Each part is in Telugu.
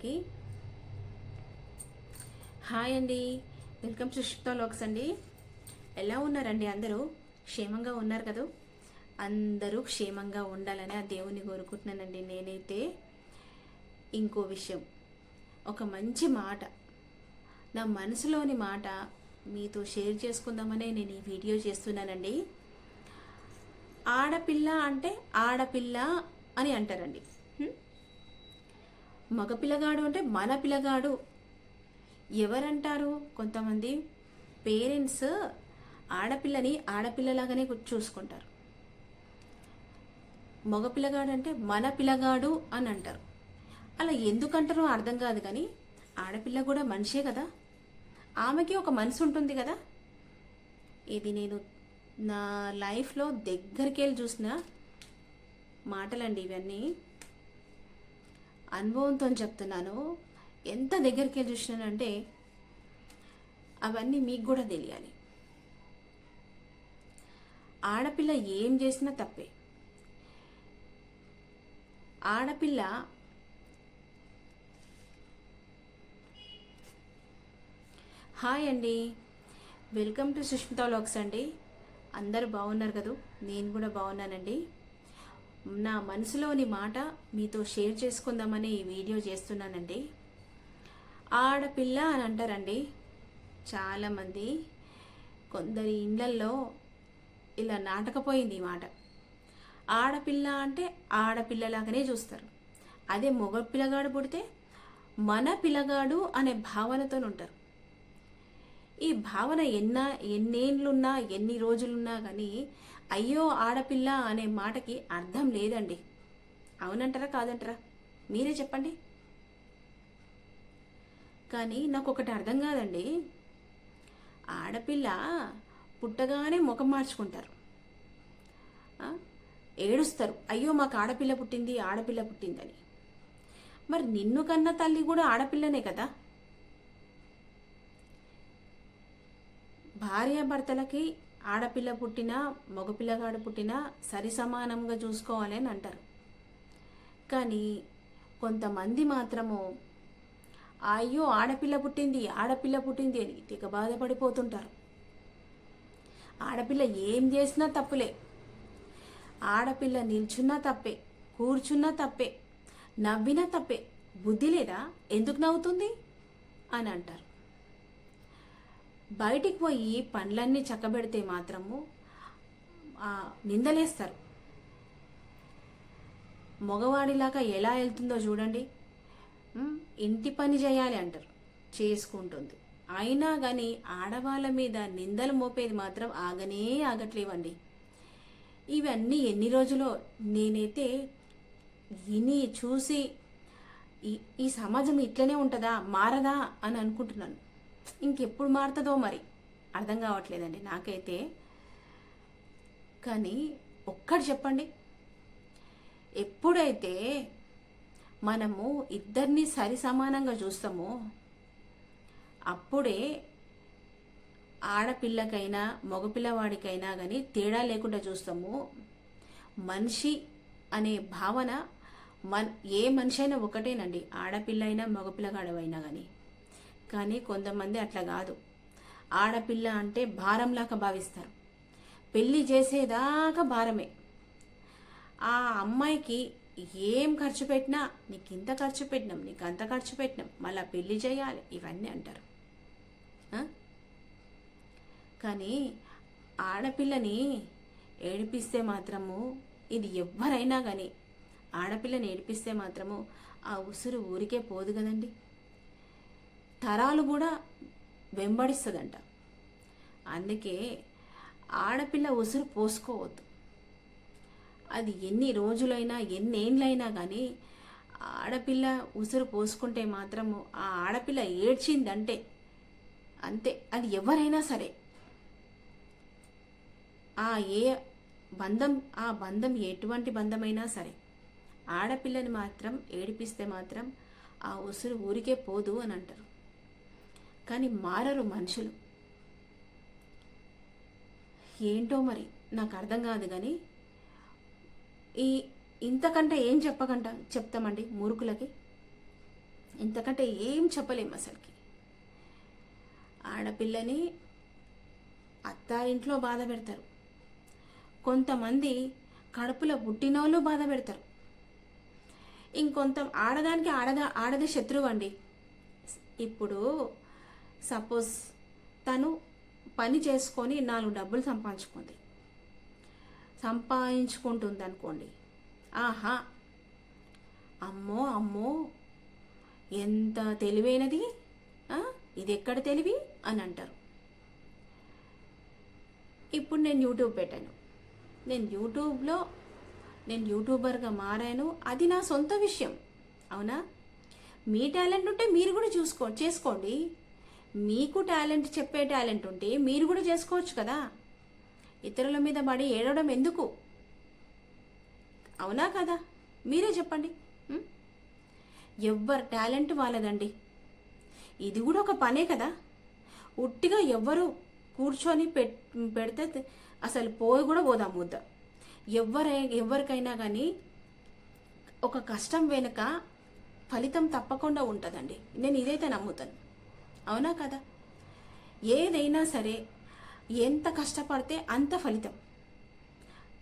అందరికీ. హాయ్ అండి. వెల్కమ్ టు షిప్తో లోక్స్ అండి. ఎలా ఉన్నారండి అందరూ? క్షేమంగా ఉన్నారు కదా? అందరూ క్షేమంగా ఉండాలని ఆ దేవుని కోరుకుంటున్నానండి నేనైతే. ఇంకో విషయం. ఒక మంచి మాట. నా మనసులోని మాట మీతో షేర్ చేసుకుందామనే నేను ఈ వీడియో చేస్తున్నానండి. ఆడపిల్ల అంటే ఆడపిల్ల అని అంటారండి. మగ పిల్లగాడు అంటే మన పిల్లగాడు. ఎవరంటారు? కొంతమంది పేరెంట్స్ ఆడపిల్లని ఆడపిల్లలాగానే చూసుకుంటారు. మగ పిల్లగాడు అంటే మన పిల్లగాడు అని అంటారు. అలా ఎందుకంటారో అర్థం కాదు కానీ ఆడపిల్ల కూడా మనిషే కదా. ఆమెకి ఒక మనసు ఉంటుంది కదా. ఇది నేను నా లైఫ్లో దగ్గరికి వెళ్ళి చూసిన మాటలండి ఇవన్నీ. అనుభవంతో చెప్తున్నాను. ఎంత దగ్గరికి వెళ్ళి చూసినానంటే అవన్నీ మీకు కూడా తెలియాలి. ఆడపిల్ల ఏం చేసినా తప్పే. ఆడపిల్ల హాయ్ అండి. వెల్కమ్ టు సుష్మితా లాక్స్ అండి. అందరూ బాగున్నారు కదా? నేను కూడా బాగున్నానండి. నా మనసులోని మాట మీతో షేర్ చేసుకుందామని ఈ వీడియో చేస్తున్నానండి. ఆడపిల్ల అని అంటారండి. చాలామంది కొందరి ఇళ్ళల్లో ఇలా నాటకపోయింది ఈ మాట. ఆడపిల్ల అంటే ఆడపిల్లలాగానే చూస్తారు. అదే మగ పిల్లగాడు పుడితే మన పిల్లగాడు అనే భావనతో ఉంటారు ఈ భావన ఎన్న ఎన్నేళ్ళున్నా ఎన్ని రోజులున్నా కానీ అయ్యో ఆడపిల్ల అనే మాటకి అర్థం లేదండి. అవునంటారా కాదంటారా? మీరే చెప్పండి. కానీ నాకు ఒకటి అర్థం కాదండి. ఆడపిల్ల పుట్టగానే ముఖం మార్చుకుంటారు. ఏడుస్తారు. అయ్యో మాకు ఆడపిల్ల పుట్టింది ఆడపిల్ల పుట్టిందని. మరి నిన్ను కన్న తల్లి కూడా ఆడపిల్లనే కదా? భార్యాభర్తలకి ఆడపిల్ల పుట్టినా మగపిల్లగాడు పుట్టినా సరి సమానంగా చూసుకోవాలి అని అంటారు. కానీ కొంతమంది మాత్రము అయ్యో ఆడపిల్ల పుట్టింది ఆడపిల్ల పుట్టింది అని తెగ బాధపడిపోతుంటారు. ఆడపిల్ల ఏం చేసినా తప్పులే. ఆడపిల్ల నిల్చున్నా తప్పే కూర్చున్నా తప్పే నవ్వినా తప్పే. బుద్ధి లేదా? ఎందుకు నవ్వుతుంది? అని అంటారు. బయటికి పోయి పనులన్నీ చక్కబెడితే మాత్రము నిందలేస్తారు. మగవాడిలాగా ఎలా వెళ్తుందో చూడండి. ఇంటి పని చేయాలి అంటారు. చేసుకుంటుంది. అయినా కానీ ఆడవాళ్ళ మీద నిందలు మోపేది మాత్రం ఆగనే ఆగట్లేవండి. ఇవన్నీ ఎన్ని రోజులో నేనైతే విని చూసి ఈ ఈ సమాజం ఇట్లనే ఉంటుందా మారదా అని అనుకుంటున్నాను. ఇంకెప్పుడు మారుతుందో మరి. అర్థం కావట్లేదండి నాకైతే. కానీ ఒక్కటి చెప్పండి. ఎప్పుడైతే మనము ఇద్దరిని సరి సమానంగా చూస్తామో అప్పుడే ఆడపిల్లకైనా మగపిల్లవాడికైనా కానీ తేడా లేకుండా చూస్తాము. మనిషి అనే భావన మన్ ఏ మనిషి అయినా ఒకటేనండి. ఆడపిల్ల అయినా మగపిల్లగాడవైనా కానీ కానీ కొంతమంది అట్లా కాదు. ఆడపిల్ల అంటే భారంలాగా భావిస్తారు. పెళ్ళి చేసేదాకా భారమే. ఆ అమ్మాయికి ఏం ఖర్చు పెట్టినా నీకు ఇంత ఖర్చు పెట్టినాం నీకు అంత ఖర్చు పెట్టినాం మళ్ళీ పెళ్ళి చేయాలి ఇవన్నీ అంటారు. కానీ ఆడపిల్లని ఏడిపిస్తే మాత్రము ఇది ఎవ్వరైనా కానీ ఆడపిల్లని ఏడిపిస్తే మాత్రము ఆ ఉసురు ఊరికే పోదు కదండి. తరాలు కూడా వెంబడిస్తుందంట. అందుకే ఆడపిల్ల ఉసురు పోసుకోవద్దు. అది ఎన్ని రోజులైనా ఎన్నేళ్ళైనా కానీ ఆడపిల్ల ఉసురు పోసుకుంటే మాత్రము ఆ ఆడపిల్ల ఏడ్చిందంటే అంతే. అది ఎవరైనా సరే. ఆ ఏ బంధం ఆ బంధం ఎటువంటి బంధమైనా సరే ఆడపిల్లని మాత్రం ఏడిపిస్తే మాత్రం ఆ ఉసురు ఊరికే పోదు అని అంటారు. కానీ మారరు మనుషులు. ఏంటో మరి నాకు అర్థం కాదు కానీ ఈ ఇంతకంటే ఏం చెప్పకంట చెప్తామండి మూర్ఖులకి ఇంతకంటే ఏం చెప్పలేము అసలుకి. ఆడపిల్లని అత్త ఇంట్లో బాధ పెడతారు. కొంతమంది కడుపులో పుట్టినోళ్ళు బాధ పెడతారు. ఇంకొంత ఆడదానికి ఆడదా ఆడది శత్రువు అండి. ఇప్పుడు సపోజ్ తను పని చేసుకొని నాలుగు డబ్బులు సంపాదించుకుంది. సంపాదించుకుంటుంది అనుకోండి ఆహా! అమ్మో అమ్మో! ఎంత తెలివైనది? ఇది ఎక్కడ తెలివి? అని అంటారు. ఇప్పుడు నేను యూట్యూబ్ పెట్టాను. నేను యూట్యూబ్లో నేను యూట్యూబర్గా మారాను. అది నా సొంత విషయం. అవునా? మీ టాలెంట్ ఉంటే మీరు కూడా చూసుకో చేసుకోండి. మీకు టాలెంట్ చెప్పే టాలెంట్ ఉంటే మీరు కూడా చేసుకోవచ్చు కదా? ఇతరుల మీద పడి ఏడవడం ఎందుకు? అవునా కదా? మీరే చెప్పండి. ఎవ్వరు టాలెంట్ వాళ్ళదండి. ఇది కూడా ఒక పనే కదా. ఉట్టిగా ఎవ్వరు కూర్చొని పెడితే అసలు పోయి కూడా పోదాం ముద్ద. ఎవరై ఎవరికైనా కానీ ఒక కష్టం వెనుక ఫలితం తప్పకుండా ఉంటుందండి. నేను ఇదైతే నమ్ముతాను. అవునా కదా? ఏదైనా సరే ఎంత కష్టపడితే అంత ఫలితం.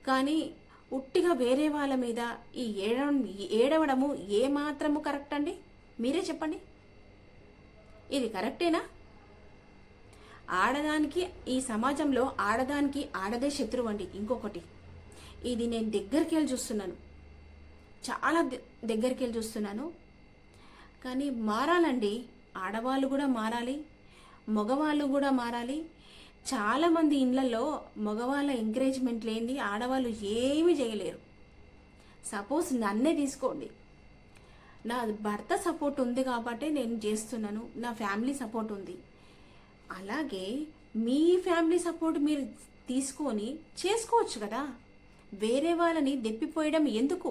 కానీ ఉట్టిగా వేరే వాళ్ళ మీద ఈ ఏడవ ఏడవడము ఏమాత్రము కరెక్ట్ అండి? మీరే చెప్పండి. ఇది కరెక్టేనా? ఆడదానికి ఈ సమాజంలో ఆడదానికి ఆడదే శత్రువు అండి ఇంకొకటి. ఇది నేను దగ్గరికి వెళ్ళి చూస్తున్నాను. చాలా దగ్గరికి వెళ్ళి చూస్తున్నాను. కానీ మారాలండి. ఆడవాళ్ళు కూడా మారాలి మగవాళ్ళు కూడా మారాలి. చాలామంది ఇండ్లలో మగవాళ్ళ ఎంకరేజ్మెంట్ లేనిది ఆడవాళ్ళు ఏమీ చేయలేరు. సపోజ్ నన్నే తీసుకోండి. నా భర్త సపోర్ట్ ఉంది కాబట్టి నేను చేస్తున్నాను నా ఫ్యామిలీ సపోర్ట్ ఉంది. అలాగే మీ ఫ్యామిలీ సపోర్ట్ మీరు తీసుకొని చేసుకోవచ్చు కదా. వేరే వాళ్ళని దెప్పిపోయడం ఎందుకు?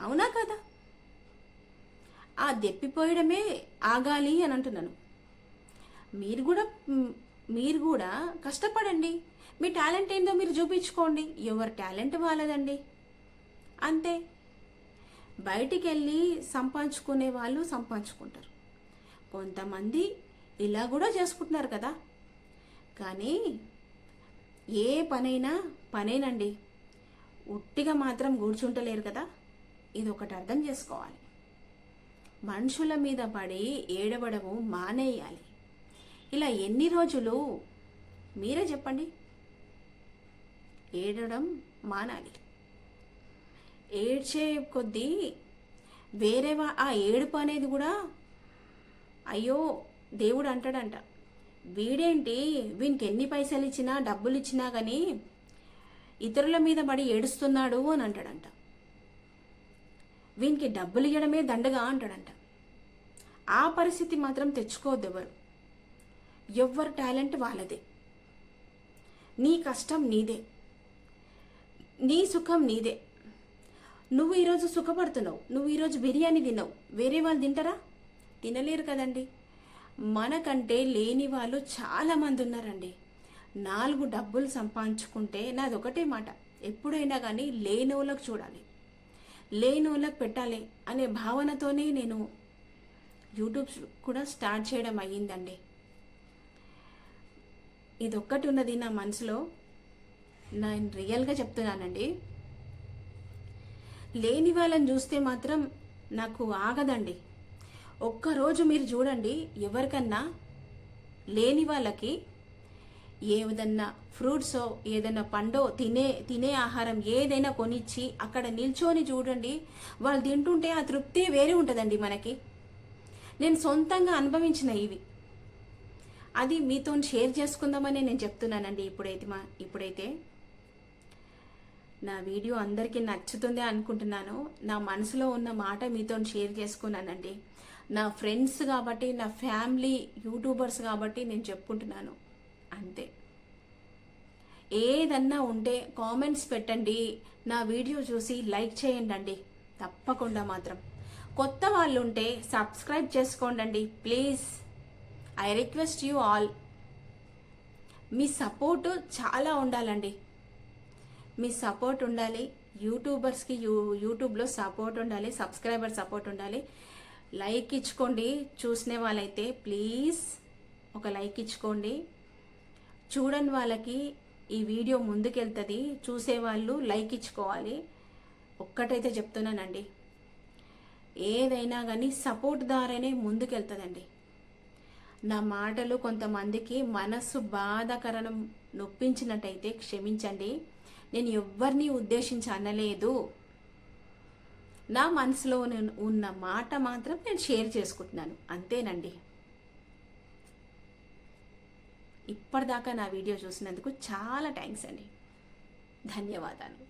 అవునా కదా? ఆ దెప్పిపోయడమే ఆగాలి అని అంటున్నాను. మీరు కూడా మీరు కూడా కష్టపడండి. మీ టాలెంట్ ఏందో మీరు చూపించుకోండి. ఎవరి టాలెంట్ వాళ్ళదండి. అంతే. బయటికి వెళ్ళి సంపాదించుకునే వాళ్ళు సంపాదించుకుంటారు. కొంతమంది ఇలా కూడా చేసుకుంటున్నారు కదా. కానీ ఏ పనైనా పనేనండి. ఉట్టిగా మాత్రం కూర్చుంటలేరు కదా. ఇది ఒకటి అర్థం చేసుకోవాలి. మనుషుల మీద పడి ఏడవడము మానేయాలి. ఇలా ఎన్ని రోజులు? మీరే చెప్పండి. ఏడవడం మానాలి. ఏడ్చే కొద్దీ వేరే ఆ ఏడుపు అనేది కూడా అయ్యో దేవుడు అంటాడంట. వీడేంటి? వీనికి ఎన్ని పైసలు ఇచ్చినా డబ్బులు ఇచ్చినా కానీ ఇతరుల మీద పడి ఏడుస్తున్నాడు అని అంటాడంట. వీనికి డబ్బులు ఇవ్వడమే దండగా అంటాడంట. ఆ పరిస్థితి మాత్రం తెచ్చుకోవద్దు ఎవరు. ఎవ్వరు టాలెంట్ వాళ్ళదే. నీ కష్టం నీదే. నీ సుఖం నీదే. నువ్వు ఈరోజు సుఖపడుతున్నావు. నువ్వు ఈరోజు బిర్యానీ తిన్నావు. వేరే వాళ్ళు తింటారా? తినలేరు కదండి. మనకంటే లేని వాళ్ళు చాలామంది ఉన్నారండి. నాలుగు డబ్బులు సంపాదించుకుంటే నాది ఒకటే మాట. ఎప్పుడైనా కానీ లేనోళ్ళకు చూడాలి. లేనోళ్ళకు పెట్టాలి అనే భావనతోనే నేను యూట్యూబ్ కూడా స్టార్ట్ చేయడం అయ్యిందండి. ఇది ఒక్కటి ఉన్నది నా మనసులో. నేను రియల్గా చెప్తున్నానండి. లేని వాళ్ళని చూస్తే మాత్రం నాకు ఆగదండి. ఒక్కరోజు మీరు చూడండి ఎవరికన్నా లేని వాళ్ళకి ఏదన్నా ఫ్రూట్సో ఏదైనా పండో తినే తినే ఆహారం ఏదైనా కొనిచ్చి అక్కడ నిల్చొని చూడండి వాళ్ళు తింటుంటే ఆ తృప్తి వేరే ఉంటుందండి మనకి. నేను సొంతంగా అనుభవించిన ఇవి. అది మీతో షేర్ చేసుకుందామని నేను చెప్తున్నానండి ఇప్పుడైతే మా ఇప్పుడైతే. నా వీడియో అందరికీ నచ్చుతుంది అనుకుంటున్నాను. నా మనసులో ఉన్న మాట మీతో షేర్ చేసుకున్నానండి. నా ఫ్రెండ్స్ కాబట్టి నా ఫ్యామిలీ యూట్యూబర్స్ కాబట్టి నేను చెప్పుకుంటున్నాను. అంతే. ఏదన్నా ఉంటే కామెంట్స్ పెట్టండి నా వీడియో చూసి లైక్ చేయండి అండి తప్పకుండా మాత్రం. కొత్త వాళ్ళు ఉంటే సబ్స్క్రైబ్ చేసుకోండి please I request you all me support చాలా ఉండాలండి. మీ సపోర్ట్ ఉండాలి యూట్యూబర్స్కి యూ యూట్యూబ్లో సపోర్ట్ ఉండాలి సబ్స్క్రైబర్ సపోర్ట్ ఉండాలి. లైక్ ఇచ్చుకోండి చూసిన వాళ్ళైతే ప్లీజ్ ఒక లైక్ ఇచ్చుకోండి. చూడని వాళ్ళకి ఈ వీడియో ముందుకెళ్తుంది. చూసేవాళ్ళు లైక్ ఇచ్చుకోవాలి. ఒక్కటైతే చెప్తున్నానండి. ఏదైనా కానీ సపోర్ట్ ద్వారానే ముందుకెళ్తుందండి. నా మాటలు కొంతమందికి మనస్సు బాధాకరణం నొప్పించినట్టయితే క్షమించండి. నేను ఎవ్వరిని ఉద్దేశించి అనలేదు. నా మనసులో ఉన్న మాట మాత్రం నేను షేర్ చేసుకుంటున్నాను. అంతేనండి. ఇప్పటిదాకా నా వీడియో చూసినందుకు చాలా థ్యాంక్స్ అండి. ధన్యవాదాలు.